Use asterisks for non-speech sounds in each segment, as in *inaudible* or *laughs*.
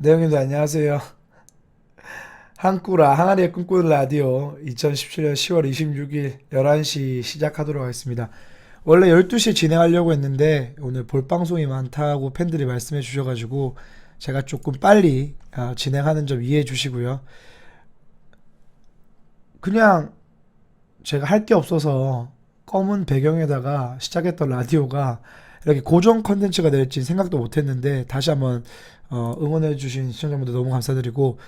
네, 형님들 안녕하세요. 한꾸라 항아리의 꿈꾸는 라디오 2017년 10월 26일 11시 시작하도록 하겠습니다. 원래 12시에 진행하려고 했는데 오늘 볼 방송이 많다고 팬들이 말씀해 주셔가지고 제가 조금 빨리 아, 진행하는 점 이해해 주시고요. 그냥 제가 할 게 없어서 검은 배경에다가 시작했던 라디오가 이렇게 고정 컨텐츠가 될지 생각도 못 했는데 다시 한번 어, 응원해주신 시청자분들 너무 감사드리고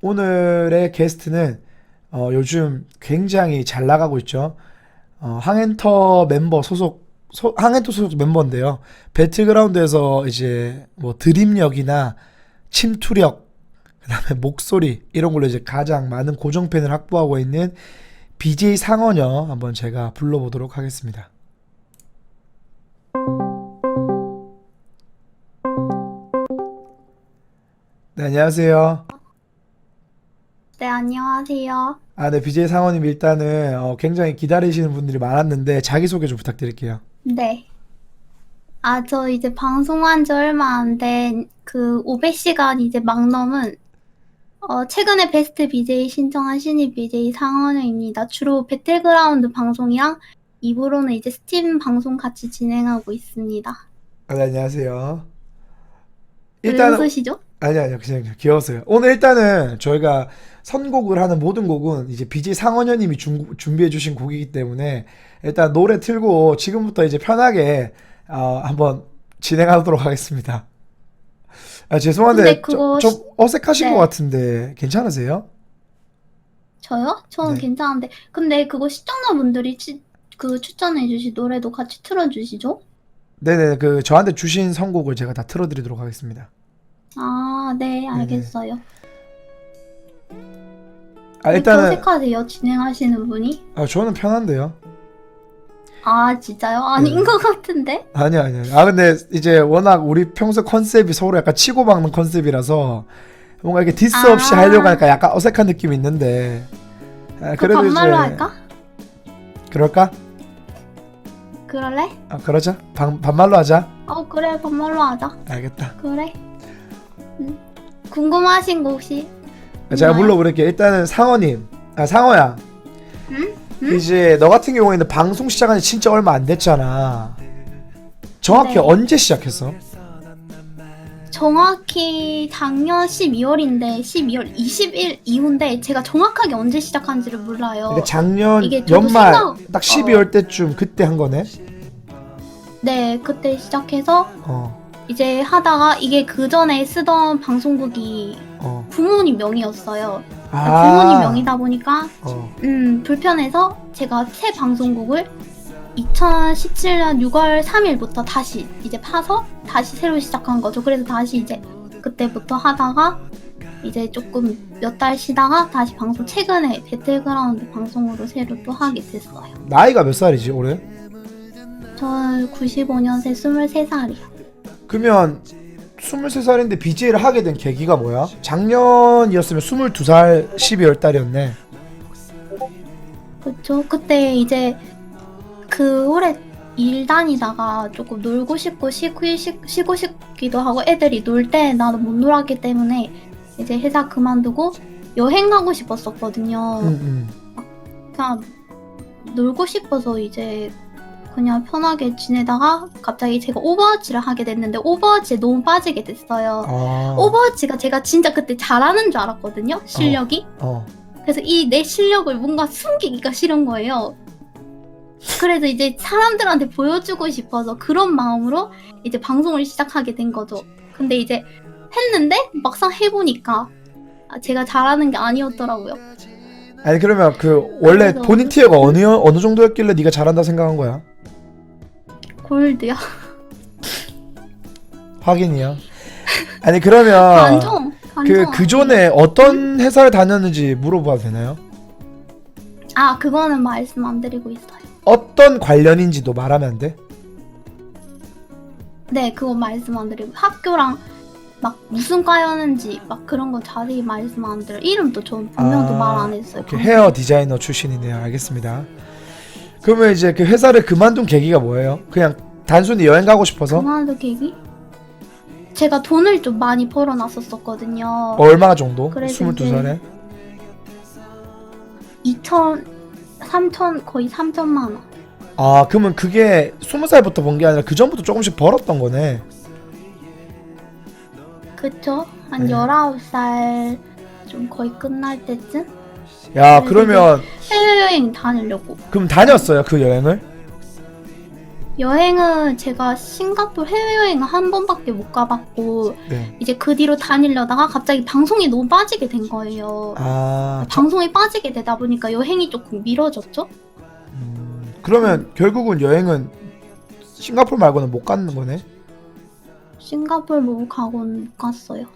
오늘의 게스트는 어, 요즘 굉장히 잘 나가고 있죠. 어, 항엔터 멤버 소속 소, 항엔터 소속 멤버인데요. 배틀그라운드에서 이제 뭐 드립력이나 침투력 그다음에 목소리 이런 걸로 이제 가장 많은 고정 팬을 확보하고 있는 BJ 상원여 한번 제가 불러보도록 하겠습니다. 네, 안녕하세요. 네, 안녕하세요. 아, 네, BJ 상원님 일단은 어, 굉장히 기다리시는 분들이 많았는데 자기소개 좀 부탁드릴게요. 네. 아, 저 이제 방송한 지 얼마 안 된 그 500시간 이제 막 넘은 어, 최근에 베스트 BJ 신청하신 BJ 상원우입니다. 주로 배틀그라운드 방송이랑 입으로는 이제 스팀 방송 같이 진행하고 있습니다. 아, 네, 안녕하세요. 왜 일단은 웃으시죠? 아니 아니요 그냥 귀여웠어요. 오늘 일단은 저희가 선곡을 하는 모든 곡은 이제 BJ 상원현님이 준비해 주신 곡이기 때문에 일단 노래 틀고 지금부터 이제 편하게 어, 한번 진행하도록 하겠습니다. 아 죄송한데 근데 그거 좀, 좀 어색하신 네. 것 같은데 괜찮으세요? 저요? 저는 네. 괜찮은데. 근데 그거 시청자분들이 치, 그 추천해주신 노래도 같이 틀어주시죠? 네네 그 저한테 주신 선곡을 제가 다 틀어드리도록 하겠습니다. 아, 네, 알겠어요. 아왜 일단은 어색하세요? 진행하시는 분이? 아, 저는 편한데요. 아, 진짜요? 아닌 네. 것 같은데? 아니요, 아니요. 아, 근데 이제 워낙 우리 평소 컨셉이 서로 약간 치고박는 컨셉이라서 뭔가 이렇게 디스 아. 없이 하려고 하니까 약간 어색한 느낌이 있는데. 아, 그 반말로 이제 할까? 그럴까? 그럴래? 아, 그러자. 반, 반말로 하자. 어, 그래, 반말로 하자. 알겠다. 그래. 응. 궁금하신 거 혹시? 제가? 물어볼게요. 일단은 상어님. 아, 상어야. 응? 응? 이제 너 같은 경우에는 방송 시작한 지 진짜 얼마 안 됐잖아. 정확히 네. 언제 시작했어? 정확히 작년 12월인데 12월 20일 이후인데 제가 정확하게 언제 시작한지를 몰라요. 그러니까 작년 이게 저도 연말 생각- 딱 12월 때쯤 그때 한 거네. 네, 그때 시작해서 어. 이제 하다가 이게 그 전에 쓰던 방송국이 어. 부모님 명의였어요. 아. 부모님 명의다 보니까 어. 음, 불편해서 제가 새 방송국을 2017년 6월 3일부터 다시 이제 파서 다시 새로 시작한 거죠. 그래서 다시 이제 그때부터 하다가 이제 조금 몇 달 쉬다가 다시 방송 최근에 배틀그라운드 방송으로 새로 또 하게 됐어요. 나이가 몇 살이지 올해? 저는 95년생 23살이요. 그러면 23살인데 BJ를 하게 된 계기가 뭐야? 작년이었으면 22살 12월 달이었네. 그쵸? 그때 이제 그 올해 일 다니다가 조금 놀고 싶고 쉬고, 쉬, 쉬고 싶기도 하고 애들이 놀 때 나도 못 놀았기 때문에 이제 회사 그만두고 여행 가고 싶었었거든요. 응, 응. 그냥 놀고 싶어서 이제 그냥 편하게 지내다가 갑자기 제가 오버워치를 하게 됐는데 오버워치에 너무 빠지게 됐어요. 아. 오버워치가 제가 진짜 그때 잘하는 줄 알았거든요. 실력이. 어. 그래서 이 내 실력을 뭔가 숨기기가 싫은 거예요. 그래서 이제 사람들한테 보여주고 싶어서 그런 마음으로 이제 방송을 시작하게 된 거죠. 근데 이제 했는데 막상 해보니까 아, 제가 잘하는 게 아니었더라고요. 아니 그러면 그 원래 그래서- 본인 티어가 어느 어느 정도였길래 네가 잘한다 생각한 거야? 골드야. *laughs* 확인이요. 아니 그러면 반종. 그. 그전에 어떤 회사를 다녔는지 물어봐도 되나요? 아 그거는 말씀 안 드리고 있어요. 어떤 관련인지도 말하면 안 돼? 네 그거 말씀 안 드리고 학교랑 막 무슨 과였는지 막 그런 거 자세히 말씀 안 드려. 이름도 전 분명도 아, 말안 했어요. 오케이, 헤어 디자이너 출신이네요. 알겠습니다. 그러면 이제 그 회사를 그만둔 계기가 뭐예요? 그냥 단순히 여행 가고 싶어서? 그만두 계기? 제가 돈을 좀 많이 벌어놨었었거든요. 얼마 정도? 그래서 22살에? 2천, 3천, 거의 3천만 원. 아, 그러면 그게 20살부터 번 게 아니라 그 전부터 조금씩 벌었던 거네. 그쵸? 한 네. 19살 좀 거의 끝날 때쯤? 야, 그래서 그러면 해외여행 다니려고. 그럼 다녔어요, 그 여행을? 여행은 제가 싱가포르 해외여행을 한 번밖에 못 가봤고, 네. 이제 그 뒤로 다니려다가 갑자기 방송이 너무 빠지게 된 거예요. 아, 자, 방송이 빠지게 되다 보니까 여행이 조금 미뤄졌죠? 음, 그러면 결국은 여행은 싱가포르 말고는 못 가는 거네? 싱가포르 못 가고는 못 갔어요.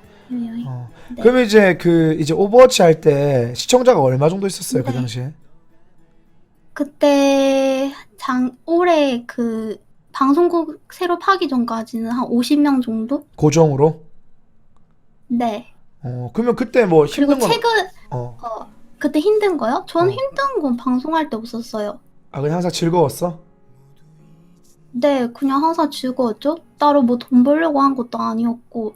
어. 네. 그러면 이제 그 이제 오버워치 할 때 시청자가 얼마 정도 있었어요, 그 네. 당시에? 그때 장 올해 그 방송국 새로 파기 전까지는 한 50명 정도? 고정으로? 네. 어, 그러면 그때 뭐 그리고 힘든 건 최근 어. 어 그때 힘든 거요? 전 어. 힘든 건 방송할 때 없었어요. 아, 그냥 항상 즐거웠어? 네, 그냥 항상 즐거웠죠. 따로 뭐 돈 벌려고 한 것도 아니었고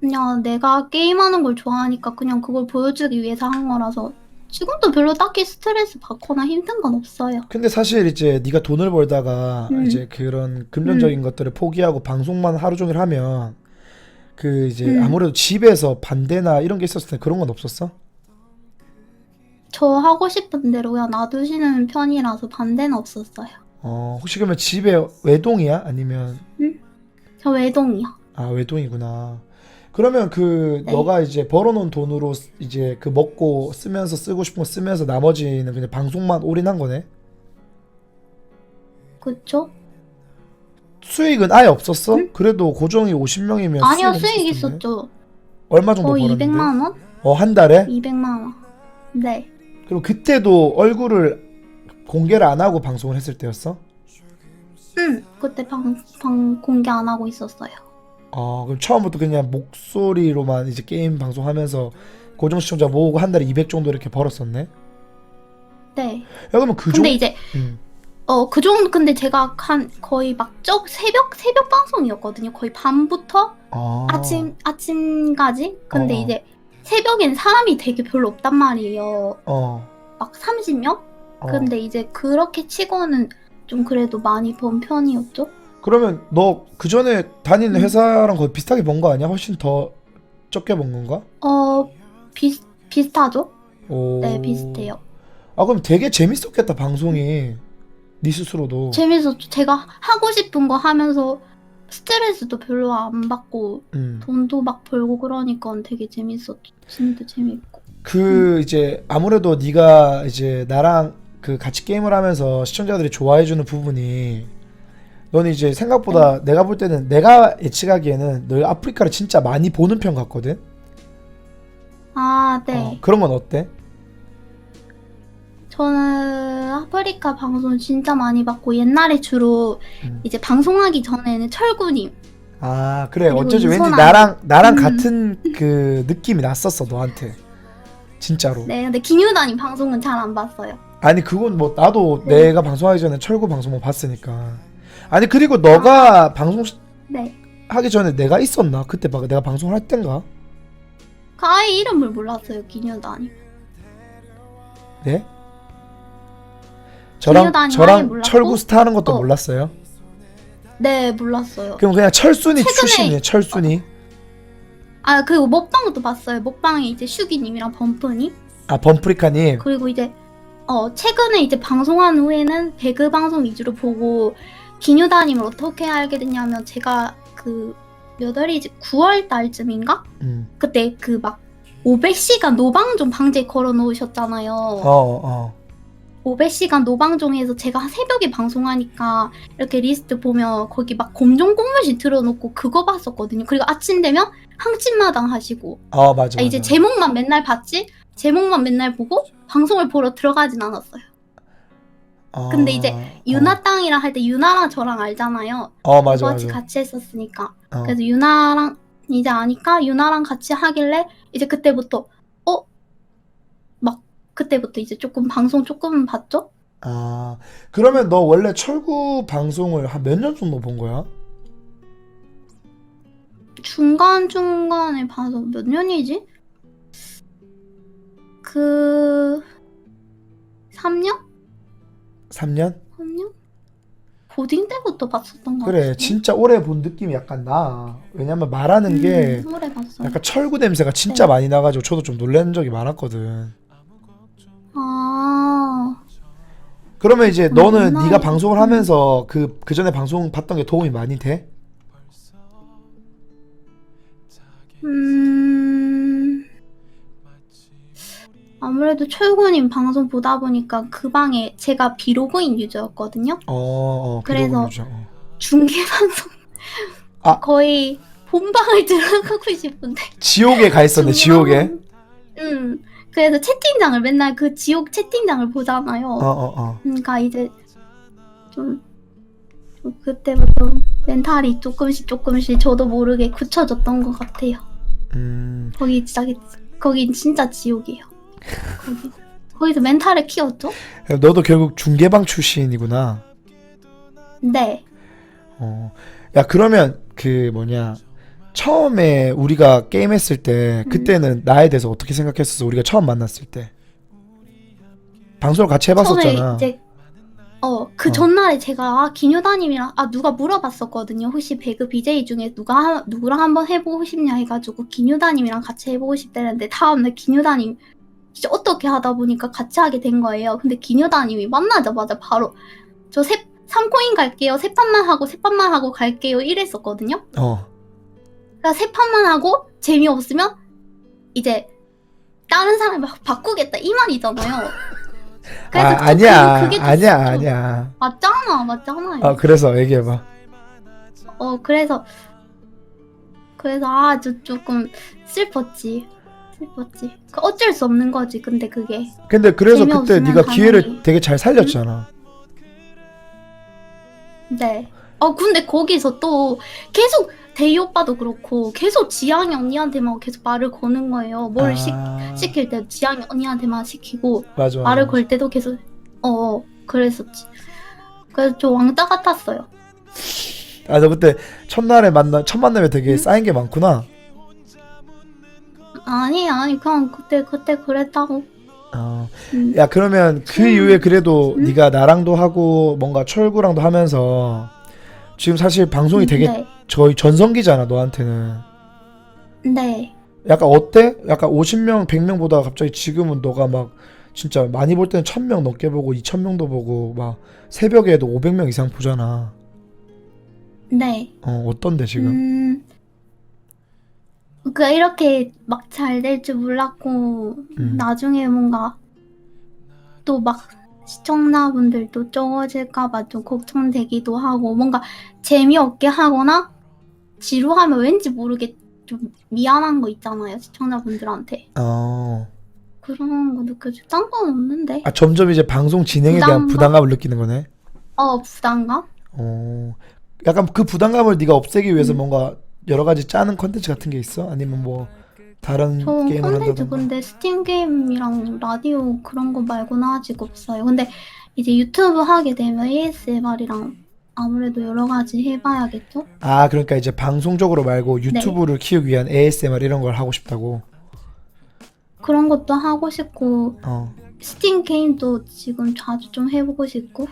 그냥 내가 게임하는 걸 좋아하니까 그냥 그걸 보여주기 위해서 한 거라서 지금도 별로 딱히 스트레스 받거나 힘든 건 없어요. 근데 사실 이제 네가 돈을 벌다가 음. 이제 그런 금전적인 것들을 포기하고 방송만 하루 종일 하면 그 이제 음. 아무래도 집에서 반대나 이런 게 있었을 때 그런 건 없었어? 저 하고 싶은 대로 그냥 놔두시는 편이라서 반대는 없었어요. 어, 혹시 그러면 집에 외동이야? 아니면 저 외동이요. 아, 외동이구나. 그러면 그 네. 너가 이제 벌어놓은 돈으로 쓰- 이제 그 먹고 쓰면서 쓰고 싶은 거 쓰면서 나머지는 그냥 방송만 올인한 거네? 그쵸? 수익은 아예 없었어? 응? 그래도 고정이 50명이면 아니요, 수익 있었죠. 얼마 정도 거의 벌었는데? 200만 원? 어, 한 달에? 200만 원. 네. 그럼 그때도 얼굴을 공개를 안 하고 방송을 했을 때였어? 응. 그때 방, 방 공개 안 하고 있었어요. 아, 그럼 처음부터 그냥 목소리로만 이제 게임 방송하면서 고정 시청자 모으고 한 달에 200 정도 이렇게 벌었었네? 야, 네. 그러면 그 근데 이제 음. 어 그 정도 근데 제가 한 거의 막적 새벽 새벽 방송이었거든요. 거의 밤부터 아. 아침 아침까지. 근데 어. 이제 새벽엔 사람이 되게 별로 없단 말이에요. 어. 막 30명? 어. 근데 이제 그렇게 치고는 좀 그래도 많이 번 편이었죠. 그러면 너 그 전에 다니는 음. 회사랑 거의 비슷하게 번 거 아니야? 훨씬 더 적게 번 건가? 어 비슷 비슷하죠? 오. 네 비슷해요. 아, 그럼 되게 재밌었겠다, 방송이. 네 스스로도. 재밌었죠. 제가 하고 싶은 거 하면서 스트레스도 별로 안 받고 음. 돈도 막 벌고 그러니까 되게 재밌었죠. 진짜 재밌고. 그 이제 아무래도 네가 이제 나랑 그 같이 게임을 하면서 시청자들이 좋아해 주는 부분이 너는 이제 생각보다 내가 볼 때는 내가 예측하기에는 너 아프리카를 진짜 많이 보는 편 같거든. 아 네. 어, 그런 건 어때? 저는 아프리카 방송 진짜 많이 봤고 옛날에 주로 음. 이제 방송하기 전에는 철구님 아 그래 어쩌지 왠지. 나랑 나랑 음. 같은 그 느낌이 났었어 너한테 진짜로. 네 근데 김유다님 방송은 잘 안 봤어요. 아니 그건 뭐 나도 네. 내가 방송하기 전에 철구 방송 뭐 봤으니까. 아니 그리고 너가 방송 시- 네. 하기 전에 내가 있었나? 그때 막 내가 방송을 할 땐가? 그 아예 이름을 몰랐어요 김유다님. 네? 저랑 아예 저랑 몰랐고? 철구 스타 하는 것도 어. 몰랐어요. 네 몰랐어요. 그럼 그냥 철순이 최근에- 출신이에요. 철순이. 아 그리고 먹방도 봤어요. 먹방에 이제 슈기님이랑 범프님 아 범프리카님. 그리고 이제 어 최근에 이제 방송한 후에는 배그 방송 위주로 보고 김유다님을 어떻게 알게 됐냐면 제가 그 몇 월이지 9월 달쯤인가 음. 그때 그 막 500시간 노방종 방제 걸어 놓으셨잖아요. 어 어. 500시간 노방종에서 제가 새벽에 방송하니까 이렇게 리스트 보면 거기 막 공정 공무실 틀어놓고 그거 봤었거든요. 그리고 아침 되면 항침마당 하시고 아 맞아. 아, 이제 맞아. 제목만 맨날 봤지 제목만 맨날 보고 방송을 보러 들어가진 않았어요. 아, 근데 이제 유나 땅이랑 할 때 유나랑 저랑 알잖아요. 어, 어 맞아 같이 맞아. 같이 했었으니까. 어. 그래서 유나랑 이제 아니까 유나랑 같이 하길래 이제 그때부터 어? 막 그때부터 이제 조금 방송 조금 봤죠? 아 그러면 너 원래 철구 방송을 한 몇 년 정도 본 거야? 중간 중간에 봐서 몇 년이지? 그 3년? 3년? 고딩 때부터 봤었던 것 그래. 진짜 오래 본 느낌이 약간 나 왜냐면 말하는 게 음, 오래 봤어. 약간 철구 냄새가 진짜 네. 많이 나가지고 저도 좀 놀란 적이 많았거든 아, 그러면 이제 너는 얼마나- 네가 방송을 하면서 그, 그 전에 방송 봤던 게 도움이 많이 돼? 아무래도 철구님 방송 보다 보니까 그 방에 제가 비로그인 유저였거든요. 어, 어 그래서-. 어. 중계 방송 *laughs* 아. 거의 본방을 *laughs* 들어가고 싶은데 지옥에 가 있었네 지옥에 음 그래서 채팅장을 맨날 그 지옥 채팅장을 보잖아요. 어 어, 어. 그러니까 이제 좀, 좀 그때부터 멘탈이 조금씩 조금씩 저도 모르게 굳혀졌던 것 같아요. 음, 거기 진짜 거긴 진짜 지옥이에요. 거기 *laughs* 거기서 멘탈을 키웠죠? 너도 결국 중계방 출신이구나 네. 어. 야 그러면 그 뭐냐 처음에 우리가 게임했을 때 음. 그때는 나에 대해서 어떻게 생각했었어 우리가 처음 만났을 때 방송을 같이 처음에 해봤었잖아 이제 어 그 어. 전날에 제가 아, 기뉴다님이랑 아 누가 물어봤었거든요. 혹시 배그 BJ 중에 누가 한- 누구랑 한번 해보고 싶냐 해가지고 기뉴다님이랑 같이 해보고 싶다는데 다음날 기뉴다님 진짜 어떻게 하다 보니까 같이 하게 된 거예요. 근데 기뉴다님이 만나자마자 바로 저 세, 3코인 갈게요. 세 판만 하고 세 판만 하고 갈게요. 이랬었거든요. 어 그러니까 세 판만 하고 재미없으면 이제 다른 사람이 바- 바꾸겠다 이 말이잖아요. *laughs* 그래서 아, 좀 아니야 그게 좀- 아니야 좀- 아니야 맞잖아, 맞잖아요. 어 그래서 얘기해봐 어 그래서 그래서 아주 조금 슬펐지, 슬펐지. 그 어쩔 수 없는 거지. 근데 그게 근데 그래서 그때 재미없으면 네가 기회를 당연히. 되게 잘 살렸잖아 네. 어 근데 거기서 또 계속 대희 오빠도 그렇고 계속 지향이 언니한테만 계속 말을 거는 거예요. 뭘 시, 아, 시킬 때 지향이 언니한테만 시키고 맞아 말을 걸 때도 계속 어, 어 그랬었지. 그래서 저 왕따 같았어요. 아너 그때 첫날에 만나 첫 만남에 되게 응? 쌓인 게 많구나 아니 아니 그냥 그때 그때 그랬다고. 어. 음. 야 그러면 그 음. 이후에 그래도 음. 네가 나랑도 하고 뭔가 철구랑도 하면서 지금 사실 방송이 되게 네. 거의 전성기잖아 너한테는 네. 약간 어때? 약간 50명 100명 보다가 갑자기 지금은 너가 막 진짜 많이 볼 때는 1000명 넘게 보고 2000명도 보고 막 새벽에도 500명 이상 보잖아 네. 어 어떤데 지금? 음. 그 이렇게 막 잘 될 줄 몰랐고 음. 나중에 뭔가 또 막 시청자분들도 적어질까봐 좀 걱정되기도 하고 뭔가 재미없게 하거나 지루하면 왠지 모르게 좀 미안한 거 있잖아요 시청자분들한테 어. 그런 거 느껴져 딴건 없는데 아 점점 이제 방송 진행에 대한 부담감? 부담감을 느끼는 거네. 어 부담감? 어. 약간 그 부담감을 네가 없애기 위해서 음. 뭔가 여러 가지 짜는 컨텐츠 같은 게 있어? 아니면 뭐 다른 저 게임을 한다던가? 근데 스팀 게임이랑 라디오 그런 거 말고는 아직 없어요. 근데 이제 유튜브 하게 되면 ASMR이랑 아무래도 여러 가지 해봐야겠죠? 아 그러니까 이제 방송적으로 말고 네. 유튜브를 키우기 위한 ASMR 이런 걸 하고 싶다고. 그런 것도 하고 싶고 어. 스팀 게임도 지금 자주 좀 해보고 싶고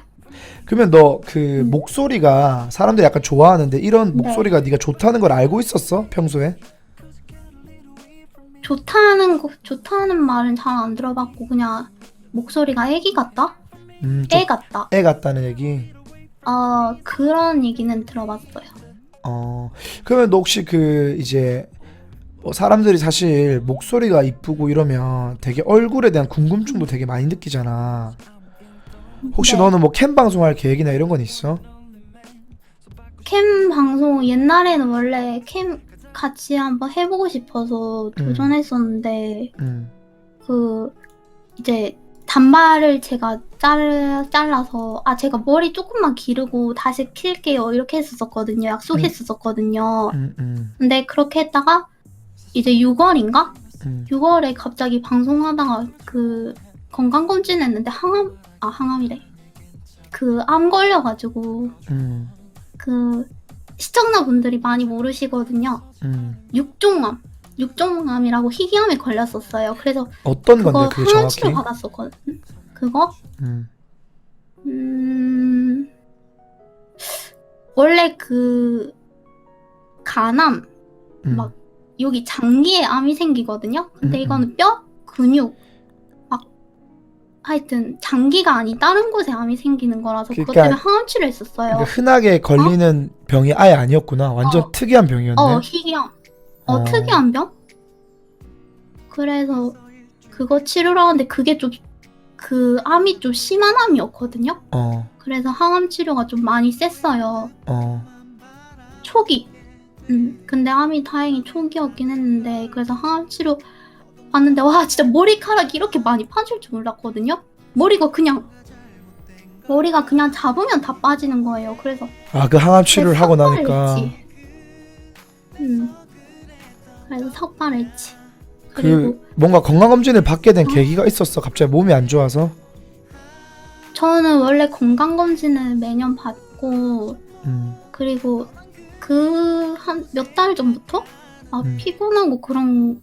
그러면 너그 음. 목소리가 사람들이 약간 좋아하는데 이런 네. 목소리가 네가 좋다는 걸 알고 있었어 평소에? 좋다는 거 좋다는 말은 잘 안 들어봤고 그냥 목소리가 애기 같다? 음, 좀애 같다. 애 같다는 얘기. 어 그런 얘기는 들어봤어요. 어. 그러면 너 혹시 그 이제 뭐 사람들이 사실 목소리가 이쁘고 이러면 되게 얼굴에 대한 궁금증도 되게 많이 느끼잖아. 혹시 네. 너는 뭐 캠 방송할 계획이나 이런 건 있어? 캠 방송 옛날에는 원래 캠 같이 한번 해보고 싶어서 음. 도전했었는데 음. 그 이제 단발을 제가 잘, 잘라서 아 제가 머리 조금만 기르고 다시 킬게요 이렇게 했었거든요 약속했었거든요 음, 음, 근데 그렇게 했다가 이제 6월인가 음. 6월에 갑자기 방송하다가 그 건강검진 했는데 항암 아 항암이래 그 암 걸려가지고 음. 그 시청자분들이 많이 모르시거든요. 음. 육종암, 육종암이라고 희귀암에 걸렸었어요. 그래서 어떤 그거 건데 그게 항암 치료 정확히? 받았었거든. 그거 음. 음 원래 그 간암 음. 막 여기 장기에 암이 생기거든요. 근데 음, 이거는 뼈, 근육, 막 하여튼 장기가 아닌 다른 곳에 암이 생기는 거라서 그것 그러니까- 때문에 항암 치료 했었어요. 그러니까 흔하게 걸리는 병이 아예 아니었구나. 완전 어. 특이한 병이었네. 어 희귀암, 어, 어. 특이한 병. 그래서 그거 치료를 하는데 그게 좀 그 암이 좀 심한 암이었거든요. 어. 그래서 항암 치료가 좀 많이 셌어요. 어. 초기. 음, 근데 암이 다행히 초기였긴 했는데 그래서 항암 치료 받는데 와 진짜 머리카락이 이렇게 많이 빠질 줄 몰랐거든요. 머리가 그냥 머리가 그냥 잡으면 다 빠지는 거예요. 그래서 아, 그 항암 치료를 하고 나니까 삭발했지. 음. 그래서 삭발했지. 그리고 그 뭔가 건강 검진을 받게 된 어. 계기가 있었어. 갑자기 몸이 안 좋아서. 저는 원래 건강 검진을 매년 받고 음. 그리고 그 한 몇 달 전부터 막 음. 피곤하고 그런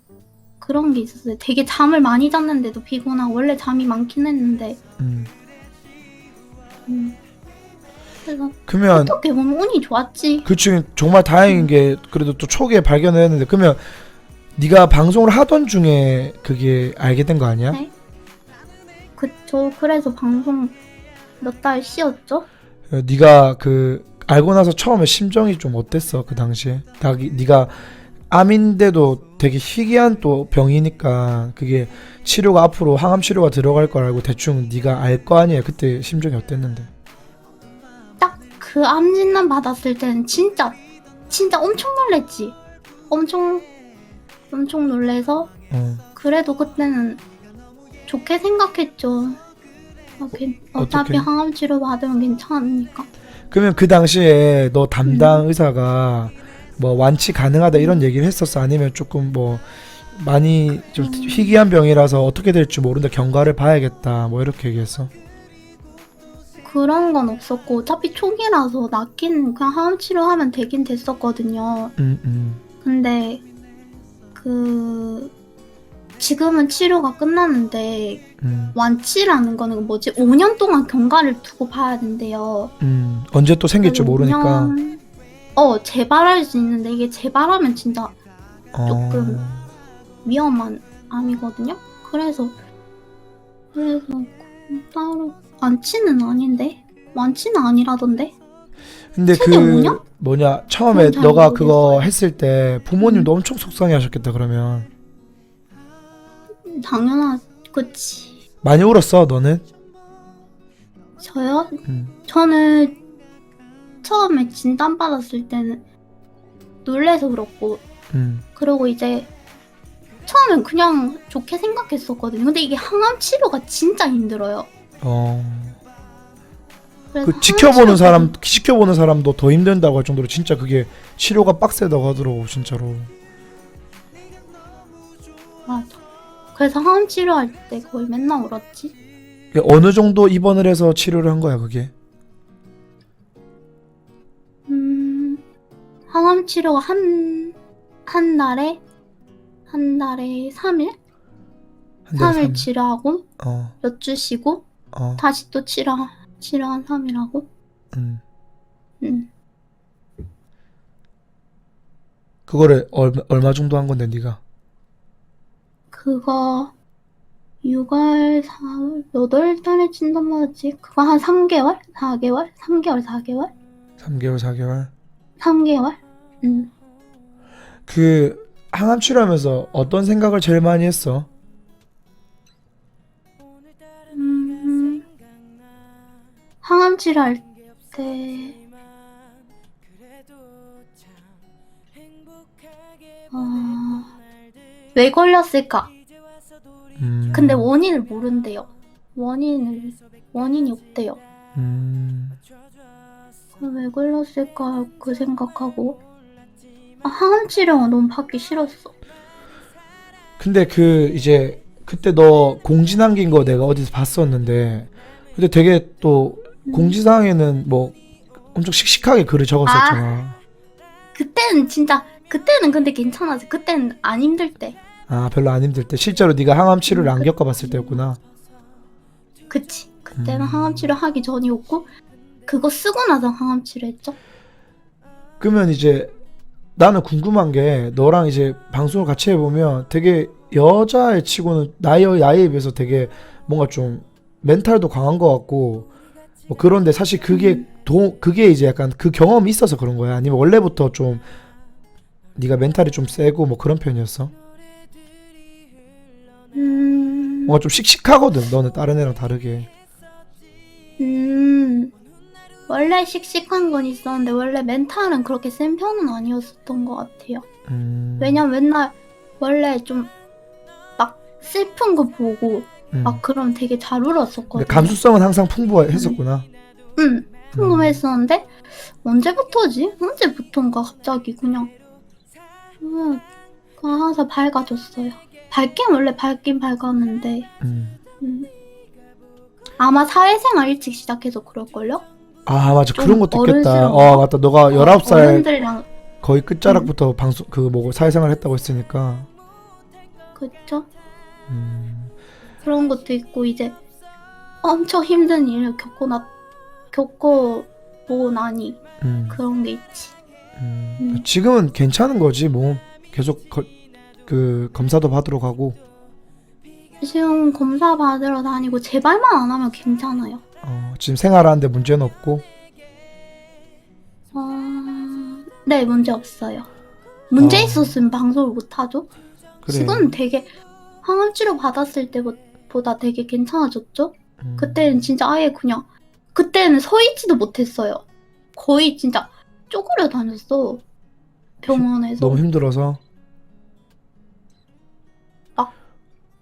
그런 게 있었어요. 되게 잠을 많이 잤는데도 피곤하고 원래 잠이 많긴 했는데 음. 음. 그래서 그러면 어떻게 보면 운이 좋았지. 그치 정말 다행인 게 그래도 또 초기에 발견을 했는데 그러면 네가 방송을 하던 중에 그게 알게 된 거 아니야? 네. 그저 그래서 방송 몇 달 쉬었죠. 어, 네가 그 알고 나서 처음에 심정이 좀 어땠어 그 당시에? 다 네가 암인데도 되게 희귀한 또 병이니까 그게 치료가 앞으로 항암 치료가 들어갈 걸 알고 대충 네가 알 거 아니야 그때 심정이 어땠는데? 딱 그 암 진단 받았을 때는 진짜 진짜 엄청 놀랬지. 엄청 엄청 놀래서 어. 그래도 그때는 좋게 생각했죠. 어, 괜- 어차피 어떻게? 항암 치료 받으면 괜찮으니까. 그러면 그 당시에 너 담당 의사가 뭐 완치 가능하다 이런 얘기를 했었어? 아니면 조금 뭐 많이 좀 음. 희귀한 병이라서 어떻게 될지 모른다 경과를 봐야겠다 뭐 이렇게 얘기했어? 그런 건 없었고 어차피 초기라서 낫긴 그냥 항암 치료하면 되긴 됐었거든요. 음, 음. 근데 그 지금은 치료가 끝났는데 음, 완치라는 거는 뭐지? 5년 동안 경과를 두고 봐야 된대요. 음. 언제 또 생길지 모르니까 5년 어 재발할 수 있는데 이게 재발하면 진짜 어, 조금. 위험한 암이거든요. 그래서 그래서 따로 완치는 아닌데 완치는 아니라던데 근데 그 5년? 뭐냐 처음에 너가 그거 모르겠어요. 했을 때 부모님도 엄청 속상해하셨겠다 그러면 당연하 그치 많이 울었어 너는? 저요? 음. 저는 처음에 진단 받았을 때는 놀래서 그렇고 음. 그리고 이제 처음엔 그냥 좋게 생각했었거든요. 근데 이게 항암 치료가 진짜 힘들어요. 어. 그 지켜보는 사람 지켜보는 사람도 더 힘든다고 할 정도로 진짜 그게 치료가 빡세다고 하더라고 진짜로. 맞아. 그래서 항암 치료할 때 거의 맨날 울었지. 어느 정도 입원을 해서 치료를 한 거야 그게? 항암 치료가 한, 한 달에, 한 달에 3일? 한 달에 3일 삼- 치료하고, 어, 몇 주 쉬고, 어, 다시 또 치료, 치료 한 3일 하고, 음. 음. 그거를 얼마, 얼마 정도 한 건데 네가? 그거, 6월, 4월, 몇월 달에 진단 받았지? 그거 한 3개월? 4개월? 3개월, 4개월? 3개월, 4개월. 3개월? 음. 그 항암 치료하면서 어떤 생각을 제일 많이 했어? 음, 항암 치료할 때, 어, 왜 걸렸을까? 음. 근데 원인을 모른대요. 원인을, 원인이 없대요. 음. 왜 걸렸을까? 그 생각하고. 아, 항암 치료가 너무 받기 싫었어. 근데 그 이제 그때 너 공지 남긴 거 내가 어디서 봤었는데 근데 되게 또 음. 공지사항에는 뭐 엄청 씩씩하게 글을 적었었잖아. 그때는 진짜 그때는 근데 괜찮았어. 그때는 안 힘들 때. 아 별로 안 힘들 때 실제로 네가 항암 치료를 안 겪어봤을 때였구나. 그치. 그때는 음. 항암 치료 하기 전이었고 그거 쓰고 나서 항암 치료했죠. 그러면 이제 나는 궁금한 게 너랑 이제 방송을 같이 해보면 되게 여자애 치고는 나이 나이에 비해서 되게 뭔가 좀 멘탈도 강한 것 같고 뭐 그런데 사실 그게 도 그게 이제 약간 그 경험이 있어서 그런 거야 아니면 원래부터 좀 네가 멘탈이 좀 세고 뭐 그런 편이었어 음. 뭔가 좀 씩씩하거든 너는 다른 애랑 다르게 음. 원래 씩씩한 건 있었는데 원래 멘탈은 그렇게 센 편은 아니었었던 것 같아요. 음, 왜냐면 맨날 원래 좀 막 슬픈 거 보고 음. 막 그럼 되게 잘 근데 울었었거든요. 감수성은 항상 풍부했었구나 응. 궁금했었는데 언제부터지? 언제부턴가 갑자기 그냥 음, 그냥 항상 밝아졌어요. 밝긴 원래 밝긴 밝았는데 음. 음. 아마 사회생활 일찍 시작해서 그럴걸요? 아 맞아 좀 그런 것도 있겠다 어른스러운 어 거? 맞다 너가 19살 어른들이랑 거의 끝자락부터 방송 그뭐 사회생활 했다고 했으니까 그쵸? 음, 그런 것도 있고 이제 엄청 힘든 일을 겪고 나 겪어보고 나니 음, 그런 게 있지. 음. 음. 지금은 괜찮은 거지 뭐 계속 거, 그 검사도 받으러 가고 지금 검사 받으러 다니고 제발만 안 하면 괜찮아요. 어, 지금 생활하는데 문제는 없고 어... 네, 문제 없어요. 문제 어. 있었으면 방송을 못 하죠. 그래 지금 되게 항암 치료 받았을 때보다 되게 괜찮아졌죠. 음, 그때는 진짜 아예 그냥 그때는 서 있지도 못했어요. 거의 진짜 쪼그려 다녔어. 병원에서 너무 힘들어서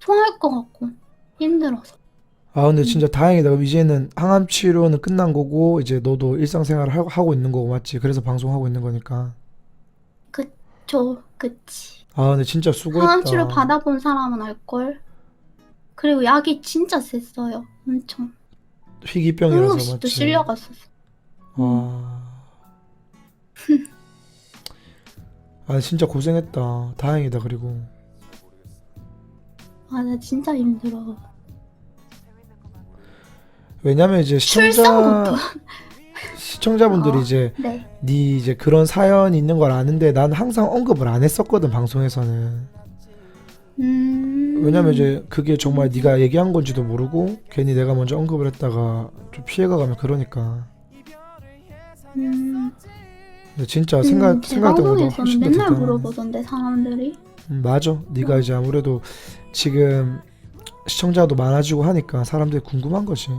토할 것 같고 힘들어서. 아 근데 진짜 다행이다 그럼 이제는 항암 치료는 끝난 거고 이제 너도 일상생활을 하고, 하고 있는 거고 맞지 그래서 방송하고 있는 거니까 저 그치. 아 근데 진짜 수고했다 항암 치료 받아본 사람은 알 걸. 그리고 약이 진짜 셌어요. 엄청. 희귀병이라서 응급실도 맞지 실려갔었어. 와. *laughs* 아 진짜 고생했다. 다행이다 그리고. 아, 나 진짜 힘들어. 왜냐면 이제 시청자. *laughs* 시청자분들이 어. 이제 네. 네 이제 그런 사연이 있는 걸 아는데 난 항상 언급을 안 했었거든 방송에서는. 음. 왜냐면 이제 그게 정말 네가 얘기한 건지도 모르고 괜히 내가 먼저 언급을 했다가 좀 피해가 가면 그러니까. 음. 진짜 생각 음, 제 생각했던 것보다 방송에서는 훨씬 더 맨날. 물어보던데 사람들이. 음, 맞아. 네가 이제 아무래도 지금 시청자도 많아지고 하니까 사람들이 궁금한 거지.